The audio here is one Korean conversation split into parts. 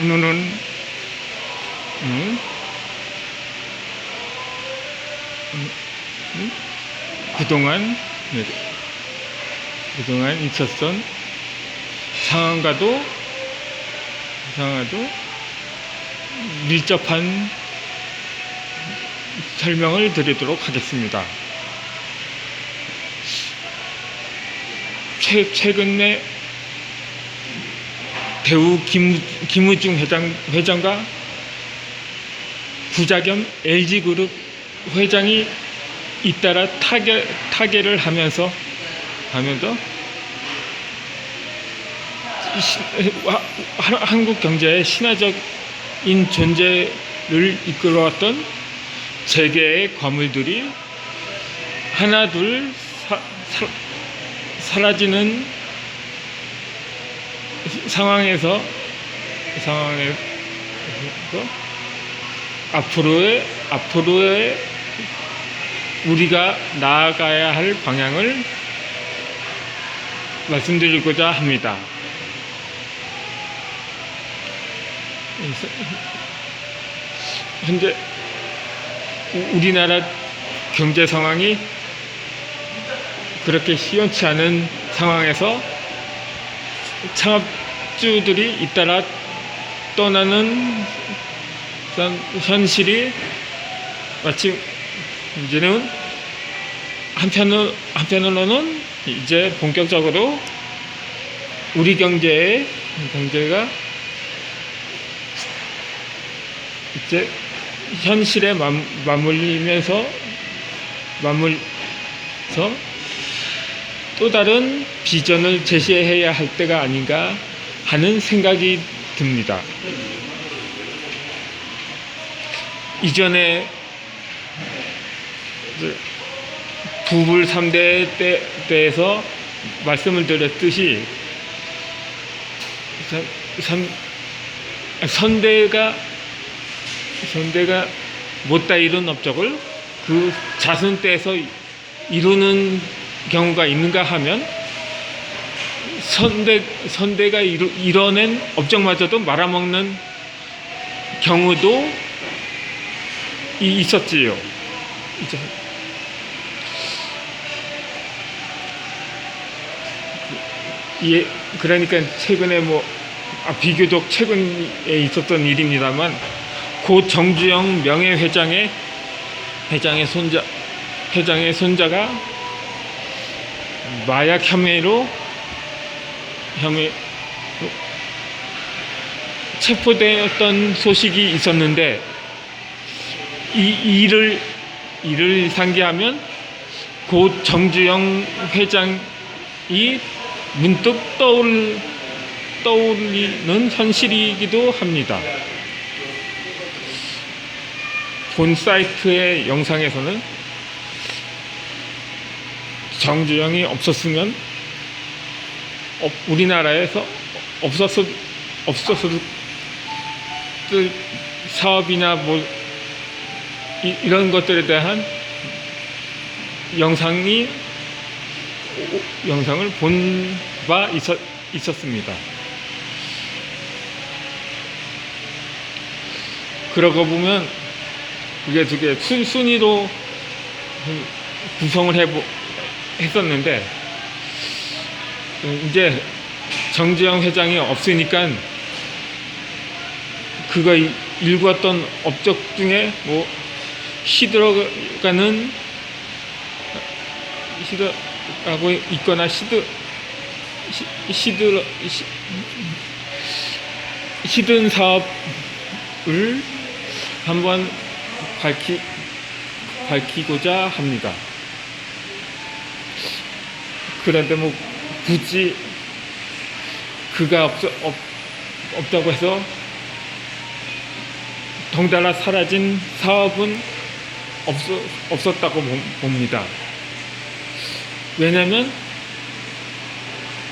오늘은 음, 음, 음, 그동안 네, 그동안 있었던 상황과도 상황과도 밀접한 설명을 드리도록 하겠습니다. 최, 최근에 대우 김, 김우중 회장, 회장과 부자 겸 LG그룹 회장이 잇따라 타결, 타결을 하면서 하면서 한국 경제의 신화적인 존재를 이끌어왔던 재계의 과물들이 하나 둘 사, 사, 사라지는 상황에서 상황에서 앞으로의 앞으로의 우리가 나아가야 할 방향을 말씀드리고자 합니다. 현재 우- 우리나라 경제 상황이 그렇게 시원치 않은 상황에서 창업주들이 잇따라 떠나는 현- 현실이 마치 이제는 한편으로, 한편으로는 이제 본격적으로 우리 경제의 경제가 이제 현실에 맞- 맞물리면서 맞물서 또 다른 비전을 제시해야 할 때가 아닌가 하는 생각이 듭니다. 이전에 부불 3대 때, 때에서 말씀을 드렸듯이 선- 선- 선대가 선대가 못다 이룬 업적을 그 자손 때에서 이루는 경우가 있는가 하면 선대 선대가 이루, 이뤄 낸 업적마저도 말아먹는 경우도 이- 있었지요. 예, 그러니까 최근에 뭐 아, 비교적 최근에 있었던 일입니다만 고 정주영 명예회장의 회장의 손자 회장의 손자가 마약 혐의로 혐의 체포되었던 소식이 있었는데 이 일을 이를 상기하면 고 정주영 회장이 문득 떠올 떠올리는 현실이기도 합니다. 본 사이트의 영상에서는 정주영이 없었으면 어, 우리나라에서 없었을 없었을 사업이나 뭐 이, 이런 것들에 대한 영상이 영상을 본 바 있었, 있었습니다. 그러고 보면 그게 되게 순, 순위로 구성을 해보, 했었는데 음, 이제 정지영 회장이 없으니까 이- 일구었던 업적 중에 뭐 시들어가는 시들하고 있거나 시드 시, 시들 시, 시든 사업을 한번 밝히 밝히고자 합니다. 그런데 뭐 굳이 그가 없, 없, 없다고 해서 덩달아 사라진 사업은 없어, 없었다고 보- 봅니다. 왜냐면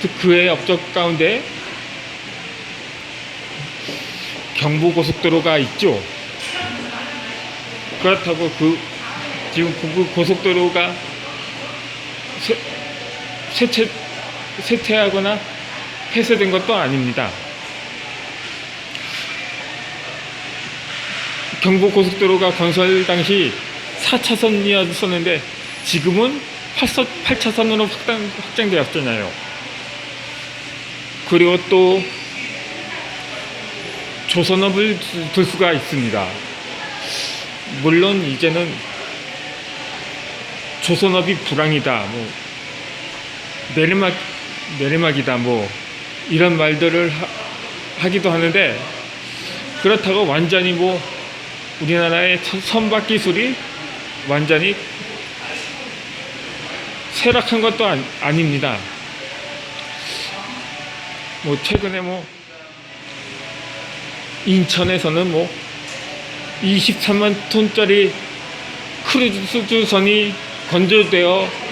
그- 그의 업적 가운데 경부고속도로가 있죠. 그렇다고 그 지금 그 고속도로가 쇠, 쇠퇴, 쇠퇴하거나 폐쇄된 것도 아닙니다. 경부고속도로가 건설 당시 4차선이었었는데 지금은 8차선으로 확장, 확장되었잖아요. 그리고 또 조선업을 들 수가 있습니다. 물론 이제는 조선업이 불황이다, 뭐 내리막 내리막이다, 뭐 이런 말들을 하, 기도 하는데 그렇다고 완전히 뭐 우리나라의 선박 기술이 완전히 쇠락한 것도 아, 아닙니다. 뭐 최근에 뭐 인천에서는 뭐 23만 톤짜리 크루즈선이 건조되어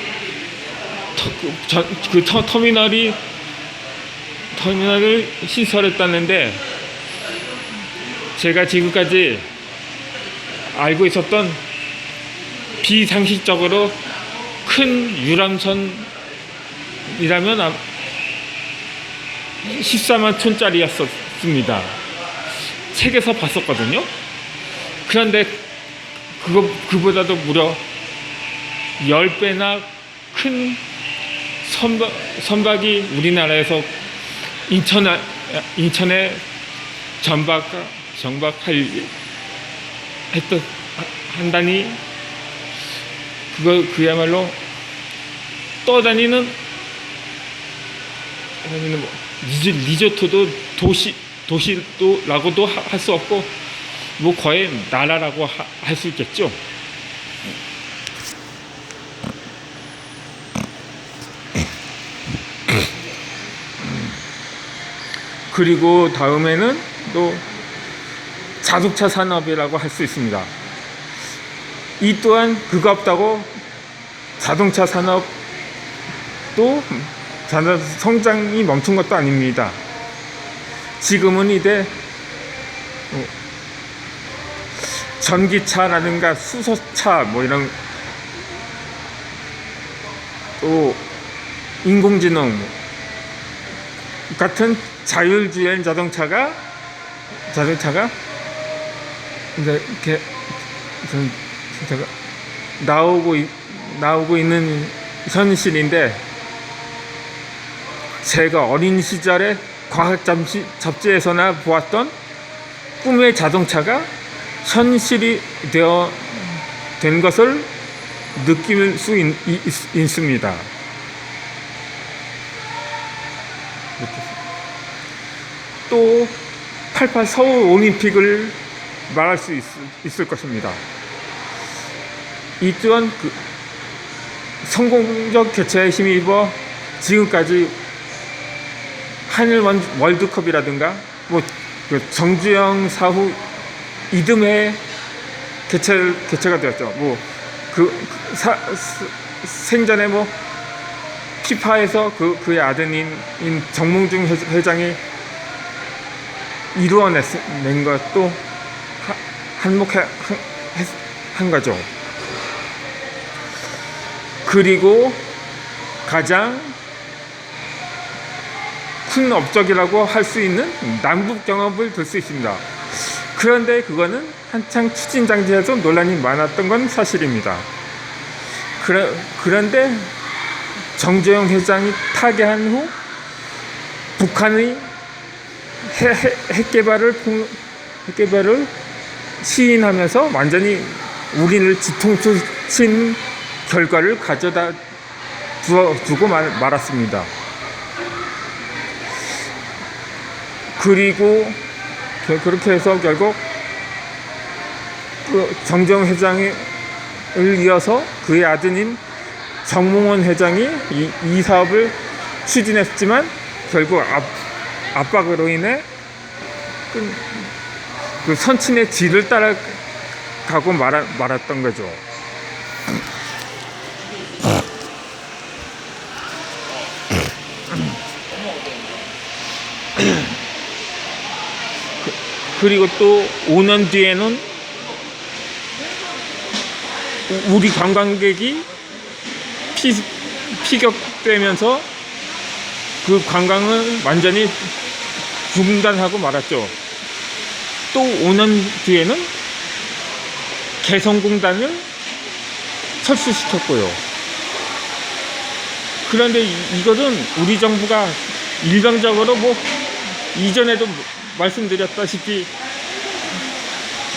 터, 그, 터, 터미널이 터미널을 시설했다는데 제가 지금까지 알고 있었던 비상식적으로 큰 유람선이라면 아- 14만 톤짜리였습니다. 책에서 봤었거든요. 그런데 그거 그보다도 무려 10배나 큰 선박, 선박이 우리나라에서 인천 아- 인천에 전박 정박할 했던 한다니 그거 그야말로 떠다니는 떠다니는 뭐 리조, 리조트도 도시 도시도라고도 할 수 없고 뭐 거의 나라라고 할 수 있겠죠. 그리고 다음에는 또 자동차 산업이라고 할 수 있습니다. 이 또한 그거 없다고 자동차 산업도 성장이 멈춘 것도 아닙니다. 지금은 이제 어, 전기차라든가 수소차 뭐 이런 또 인공지능 뭐 같은 자율주행 자동차가 자동차가 이제 이렇게 좀 제가 나오고 있- 나오고 있는 현실인데 제가 어린 시절에 과학 잡지, 잡지에서나 보았던 꿈의 자동차가 현실이 되어 된 것을 느낄 수 있, 습니다 또 88 서울 올림픽을 말할 수 있, 있을 것입니다. 이 또한 그 성공적 개최에 힘입어 지금까지 한일 원- 월드컵이라든가 뭐그 정주영 사후 이듬해 개최 개최가 되었죠. 뭐 그 생전에 뭐 피파에서 그 그의 아드님 인 정몽중 회- 회장이 이루어낸 것도 하- 한몫해 한, 거죠. 그리고 가장 큰 업적이라고 할 수 있는 남북 경협을 들 수 있습니다. 그런데 그거는 한창 추진 장지에서 논란이 많았던 건 사실입니다. 그러, 그런데 정재영 회장이 타계한 후 북한의 핵, 핵, 핵 개발을 폭- 핵 개발을 시인하면서 완전히 우리를 뒤통수 친 결과를 가져다 두고 말, 말았습니다. 그리고 겨- 그렇게 해서 결국 그 정정 회장을 이어서 그의 아드님 정몽원 회장이 이, 이 사업을 추진했지만 결국 압, 압박으로 인해 그, 그 선친의 뒤를 따라가고 말아, 말았던 거죠. 그리고 또 5년 뒤에는 우리 관광객이 피, 피격되면서 그 관광은 완전히 중단하고 말았죠. 또 5년 뒤에는 개성공단을 철수시켰고요. 그런데 이- 이것은 우리 정부가 일방적으로 뭐 이전에도 말씀드렸다시피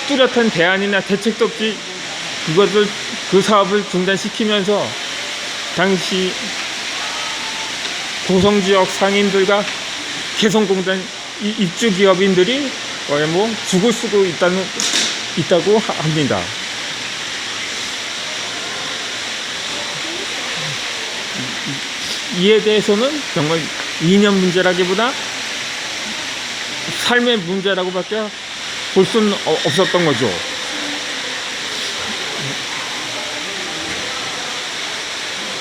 뚜렷한 대안이나 대책도 없이 그것을 그 사업을 중단시키면서 당시 고성지역 상인들과 개성공단 이- 입주 기업인들이 거의 뭐 죽을 쓰고 있다는 있다고 하- 합니다. 이- 이에 대해서는 정말 이념 문제라기보다 삶의 문제라고밖에 볼 수는 어- 없었던 거죠.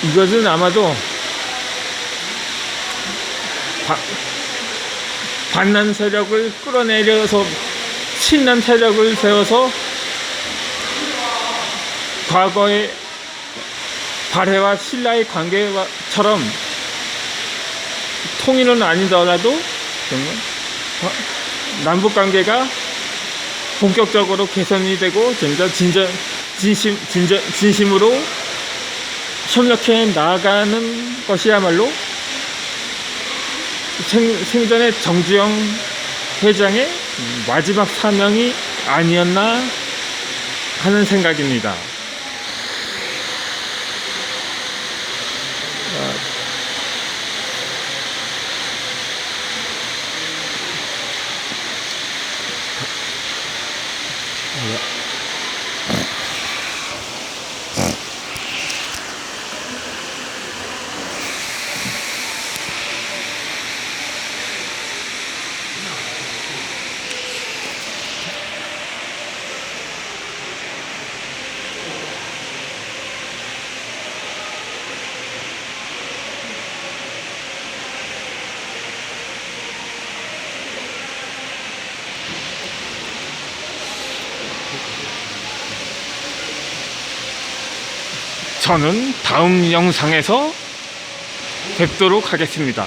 이것은 아마도 바- 반난 세력을 끌어내려서 친난 세력을 세워서 과거의 발해와 신라의 관계처럼 통일은 아니더라도 남북 관계가 본격적으로 개선이 되고 진짜 진전 진심 진전 진심으로 협력해 나아가는 것이야말로 생, 생전에 정주영 회장의 마지막 사명이 아니었나 하는 생각입니다. 저는 다음 영상에서 뵙도록 하겠습니다.